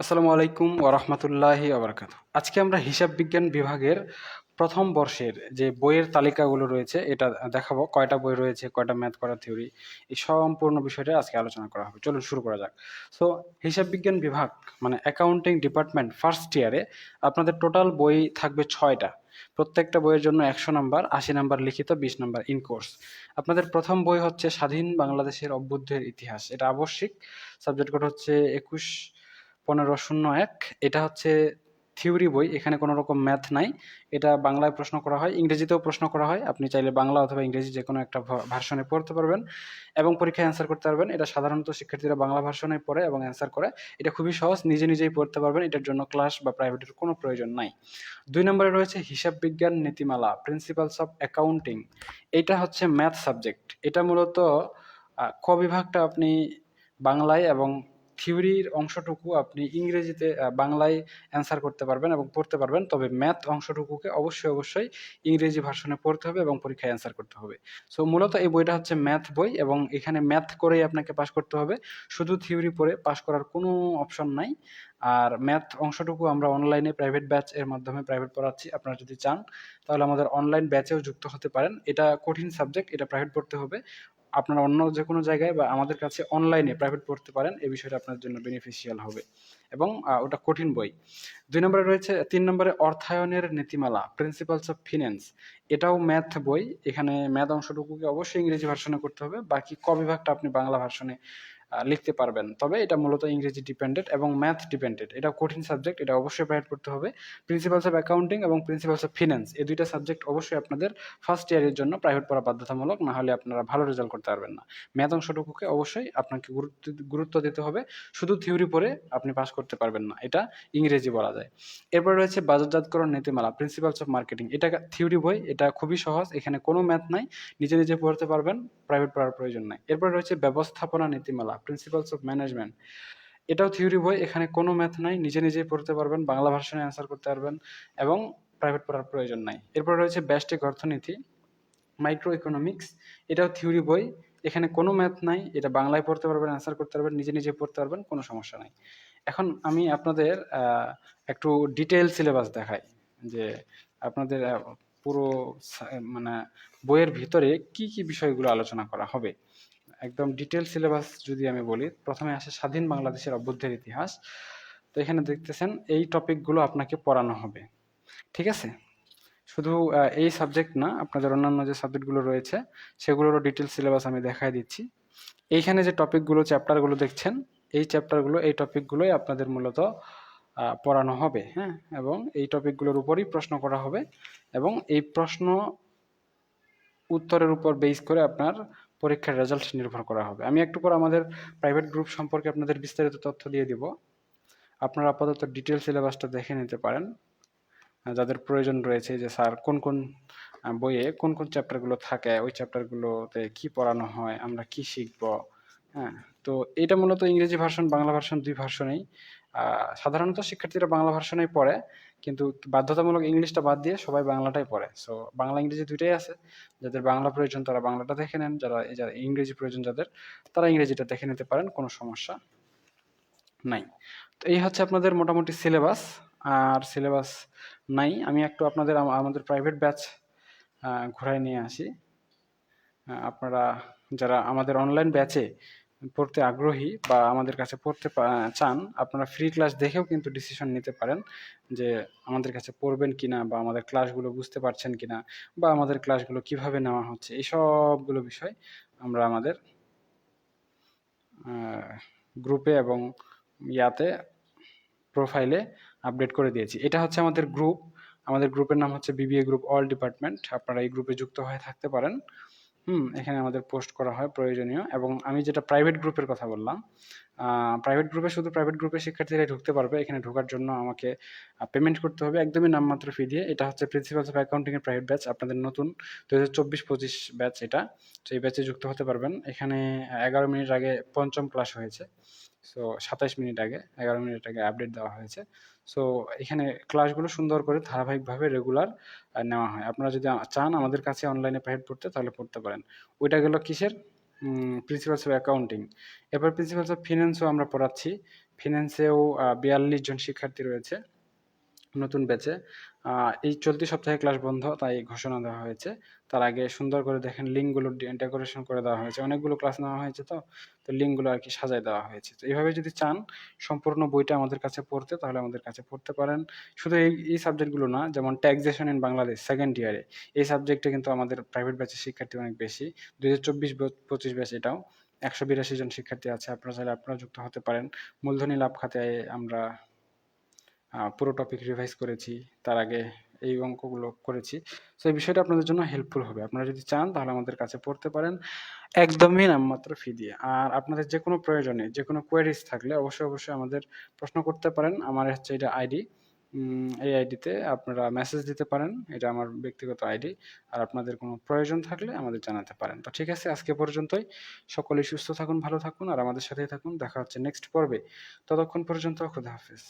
আসসালামু আলাইকুম ওরহমতুল্লাহি আবরকাত আজকে আমরা হিসাব বিজ্ঞান বিভাগের প্রথম বর্ষের যে বইয়ের তালিকাগুলো রয়েছে, এটা দেখাবো। কয়টা বই রয়েছে, কয়টা ম্যাথ করা থিওরি এই সম্পূর্ণ বিষয়টা আজকে আলোচনা করা হবে। চলুন শুরু করা যাক। সো হিসাব বিজ্ঞান বিভাগ মানে অ্যাকাউন্টিং ডিপার্টমেন্ট ফার্স্ট ইয়ারে আপনাদের টোটাল বই থাকবে ছয়টা। প্রত্যেকটা বইয়ের জন্য একশো নাম্বার, আশি নাম্বার লিখিত, বিশ নাম্বার ইন কোর্স আপনাদের প্রথম বই হচ্ছে স্বাধীন বাংলাদেশের অভ্যুদয়ের ইতিহাস। এটা আবশ্যিক। সাবজেক্ট কোড হচ্ছে একুশ পনেরো শূন্য এক, এটা হচ্ছে থিওরি বই, এখানে কোনো রকম ম্যাথ নাই। এটা বাংলায় প্রশ্ন করা হয়, ইংরেজিতেও প্রশ্ন করা হয়। আপনি চাইলে বাংলা অথবা ইংরেজি যে কোনো একটা ভার্সনে পড়তে পারবেন এবং পরীক্ষায় অ্যান্সার করতে পারবেন। এটা সাধারণত শিক্ষার্থীরা বাংলা ভার্সনে পড়ে এবং অ্যান্সার করে। এটা খুবই সহজ, নিজে নিজেই পড়তে পারবেন। এটার জন্য ক্লাস বা প্রাইভেটের কোনো প্রয়োজন নাই। দুই নম্বরে রয়েছে হিসাব বিজ্ঞান নীতিমালা প্রিন্সিপালস অফ অ্যাকাউন্টিং এটা হচ্ছে ম্যাথ সাবজেক্ট এটা মূলত ক বিভাগটা আপনি বাংলায় এবং থিওরির অংশটুকু আপনি ইংরেজিতে বাংলায় অ্যান্সার করতে পারবেন এবং পড়তে পারবেন। তবে ম্যাথ অংশটুকুকে অবশ্যই অবশ্যই ইংরেজি ভার্সনে পড়তে হবে এবং পরীক্ষায় অ্যান্সার করতে হবে। সো মূলত এই বইটা হচ্ছে ম্যাথ বই এবং এখানে ম্যাথ করেই আপনাকে পাশ করতে হবে। শুধু থিওরি পড়ে পাশ করার কোনো অপশন নাই। আর ম্যাথ অংশটুকু আমরা অনলাইনে প্রাইভেট ব্যাচ এর মাধ্যমে প্রাইভেট পড়াচ্ছি। আপনারা যদি চান, তাহলে আমাদের অনলাইন ব্যাচেও যুক্ত হতে পারেন। এটা কঠিন সাবজেক্ট এটা প্রাইভেট পড়তে হবে। আপনারা অন্য যে কোনো জায়গায় বা আমাদের কাছে অনলাইনে প্রাইভেট পড়তে পারেন এই বিষয়টা আপনার জন্য বেনিফিশিয়াল হবে। এবং ওটা কঠিন বই। দুই নম্বরে রয়েছে, তিন নম্বরে অর্থায়নের নীতিমালা প্রিন্সিপালস অফ ফিন্যান্স এটাও ম্যাথ বই। এখানে ম্যাথ অংশটুকুকে অবশ্যই ইংরেজি ভার্সনে করতে হবে। বাকি ক বিভাগটা আপনি বাংলা ভার্সনে লিখতে পারবেন। তবে এটা মূলত ইংরেজি ডিপেন্ডেন্ট এবং ম্যাথ ডিপেন্ডেন্ট এটা কঠিন সাবজেক্ট এটা অবশ্যই প্রাইভেট করতে হবে। প্রিন্সিপালস অফ অ্যাকাউন্টিং এবং প্রিন্সিপালস অফ ফিন্যান্স এই দুইটা সাবজেক্ট অবশ্যই আপনাদের ফার্স্ট ইয়ারের জন্য প্রাইভেট পড়া বাধ্যতামূলক, না হলে আপনারা ভালো রেজাল্ট করতে পারবেন না। ম্যাথ অংশটুকুকে অবশ্যই আপনাকে গুরুত্ব গুরুত্ব দিতে হবে। শুধু থিওরি পড়ে আপনি পাস করতে পারবেন না। এটা ইংরেজি বলা যায়। এরপর রয়েছে বাজারজাতকরণ নীতিমালা প্রিন্সিপালস অফ মার্কেটিং এটা থিওরি বই, এটা খুবই সহজ। এখানে কোনো ম্যাথ নাই। নিজে নিজে পড়তে পারবেন প্রাইভেট পড়ার প্রয়োজন নাই। এরপর রয়েছে ব্যবস্থাপনা নীতিমালা। প্রিন্সিপালস অফ ম্যানেজমেন্ট এটাও থিওরি বই, এখানে কোনো ম্যাথ নাই, নিজে নিজেই পড়তে পারবেন, বাংলা ভার্সনে অ্যান্সার করতে পারবেন এবং প্রাইভেট পড়ার প্রয়োজন নাই। এরপর রয়েছে ব্যষ্টিক অর্থনীতি মাইক্রো ইকোনমিক্স এটাও থিওরি বই, এখানে কোনো ম্যাথ নাই, এটা বাংলায় পড়তে পারবেন অ্যান্সার করতে পারবেন, নিজে নিজে পড়তে পারবেন, কোনো সমস্যা নাই। এখন আমি আপনাদের একটু ডিটেল সিলেবাস দেখাই, যে আপনাদের পুরো মানে বইয়ের ভিতরে কি কি বিষয়গুলো আলোচনা করা হবে। একদম ডিটেল সিলেবাস যদি আমি বলি, প্রথমে আসে স্বাধীন বাংলাদেশের অভ্যুদয়ের ইতিহাস। তো এখানে দেখতেছেন এই টপিকগুলো আপনাকে পড়ানো হবে। ঠিক আছে? শুধু এই সাবজেক্ট না, আপনাদের অন্যান্য যে সাবজেক্টগুলো রয়েছে, সেগুলোরও ডিটেল সিলেবাস আমি দেখাই দিচ্ছি। এইখানে যে টপিকগুলো চ্যাপ্টারগুলো দেখছেন, এই চ্যাপ্টারগুলো এই টপিকগুলোই আপনাদের মূলত পড়ানো হবে হ্যাঁ? এবং এই টপিকগুলোর উপরই প্রশ্ন করা হবে এবং এই প্রশ্ন উত্তরের উপর বেস করে আপনার পরীক্ষার রেজাল্ট নির্ভর করা হবে। আমি একটু পর আমাদের প্রাইভেট গ্রুপ সম্পর্কে আপনাদের বিস্তারিত তথ্য দিয়ে দিব। আপনারা আপাতত ডিটেল সিলেবাসটা দেখে নিতে পারেন। যাদের প্রয়োজন রয়েছে যে, স্যার, কোন কোন বইয়ে কোন কোন চ্যাপ্টারগুলো থাকে, ওই চ্যাপ্টারগুলোতে কি পড়ানো হয়, আমরা কি শিখব? হ্যাঁ তো এটা মূলত ইংরেজি ভার্সন, বাংলা ভার্সন দুই ভার্সনেই। সাধারণত শিক্ষার্থীরা বাংলা ভার্সনেই পড়ে, কিন্তু বাধ্যতামূলক ইংলিশটা বাদ দিয়ে সবাই বাংলাটাই পড়ে। সো বাংলা, ইংরেজি দুইটাই আছে। যাদের বাংলা প্রয়োজন, তারা বাংলাটা দেখে নেন। যারা যারা ইংরেজি প্রয়োজন, যাদের, তারা ইংরেজিটা দেখে নিতে পারেন, কোনো সমস্যা নাই। তো এই হচ্ছে আপনাদের মোটামুটি সিলেবাস। আর সিলেবাস নাই। আমি একটু আপনাদের আমাদের প্রাইভেট ব্যাচ ঘোরায় নিয়ে আসি। আপনারা যারা আমাদের অনলাইন ব্যাচে পড়তে আগ্রহী বা আমাদের কাছে পড়তে চান, আপনারা ফ্রি ক্লাস দেখেও কিন্তু ডিসিশন নিতে পারেন যে আমাদের কাছে পড়বেন কিনা বা আমাদের ক্লাসগুলো বুঝতে পারছেন কিনা বা আমাদের ক্লাসগুলো কীভাবে নেওয়া হচ্ছে, এই সবগুলো বিষয় আমরা আমাদের গ্রুপে এবং ইয়াতে প্রোফাইলে আপডেট করে দিয়েছি। এটা হচ্ছে আমাদের গ্রুপ আমাদের গ্রুপের নাম হচ্ছে বিবিএ গ্রুপ অল ডিপার্টমেন্ট আপনারা এই গ্রুপে যুক্ত হয়ে থাকতে পারেন। হুম, এখানে আমাদের পোস্ট করা হয়, প্রয়োজনীয়। এবং আমি যেটা প্রাইভেট গ্রুপের কথা বললাম প্রাইভেট গ্রুপে শুধু প্রাইভেট গ্রুপের শিক্ষার্থীরাই ঢুকতে পারবে। এখানে ঢোকার জন্য আমাকে পেমেন্ট করতে হবে একদমই নামমাত্র ফি দিয়ে। এটা হচ্ছে প্রিন্সিপালস অফ অ্যাকাউন্টিংয়ের প্রাইভেট ব্যাচ আপনাদের নতুন দু হাজার চব্বিশ পঁচিশ ব্যাচ এটা। তো এই ব্যাচে যুক্ত হতে পারবেন। এখানে এগারো মিনিট আগে পঞ্চম ক্লাস হয়েছে। সো সাতাইশ মিনিট আগে, এগারো মিনিট আগে আপডেট দেওয়া হয়েছে। সো এখানে ক্লাসগুলো সুন্দর করে ধারাবাহিকভাবে রেগুলার নেওয়া হয়। আপনারা যদি চান আমাদের কাছে অনলাইনে প্রাইভেট পড়তে, তাহলে পড়তে পারেন। ওইটা গেল কিসের? প্রিন্সিপালস অফ অ্যাকাউন্টিং এবার প্রিন্সিপালস অফ ফিনান্সও আমরা পড়াচ্ছি। ফিন্যান্সেও বিয়াল্লিশ জন শিক্ষার্থী রয়েছে নতুন ব্যাচে এই চলতি সপ্তাহে ক্লাস বন্ধ, তাই ঘোষণা দেওয়া হয়েছে। তার আগে সুন্দর করে দেখেন লিঙ্কগুলো ডেকোরেশন করে দেওয়া হয়েছে। অনেকগুলো ক্লাস নেওয়া হয়েছে তো তো লিঙ্কগুলো আর কি সাজায় দেওয়া হয়েছে। তো এইভাবে যদি চান সম্পূর্ণ বইটা আমাদের কাছে পড়তে, তাহলে আমাদের কাছে পড়তে পারেন। শুধু এই এই সাবজেক্টগুলো না, যেমন ট্যাক্সেশন ইন বাংলাদেশ সেকেন্ড ইয়ারে এই সাবজেক্টে কিন্তু আমাদের প্রাইভেট ব্যাচের শিক্ষার্থী অনেক বেশি। দুই হাজার চব্বিশ পঁচিশ ব্যাচ এটাও। একশো বিরাশি জন শিক্ষার্থী আছে। আপনারা চাইলে আপনারা যুক্ত হতে পারেন। মূলধনী লাভ খাতে আমরা পুরো টপিক রিভাইজ করেছি, তার আগে এই অঙ্কগুলো করেছি। তো এই বিষয়টা আপনাদের জন্য হেল্পফুল হবে। আপনারা যদি চান, তাহলে আমাদের কাছে পড়তে পারেন। একদমই নামমাত্র ফি দিয়ে। আর আপনাদের যে কোনো প্রয়োজনে, যে কোনো কোয়ারিজ থাকলে অবশ্যই অবশ্যই আমাদের প্রশ্ন করতে পারেন। আমার হচ্ছে এটা আইডি এই আইডিতে আপনারা মেসেজ দিতে পারেন। এটা আমার ব্যক্তিগত আইডি আর আপনাদের কোনো প্রয়োজন থাকলে আমাদের জানাতে পারেন। তো ঠিক আছে, আজকে পর্যন্তই। সকলেই সুস্থ থাকুন, ভালো থাকুন। আর আমাদের সাথেই থাকুন। দেখা হচ্ছে নেক্সট পর্বে। ততক্ষণ পর্যন্ত খুদা হাফেজ।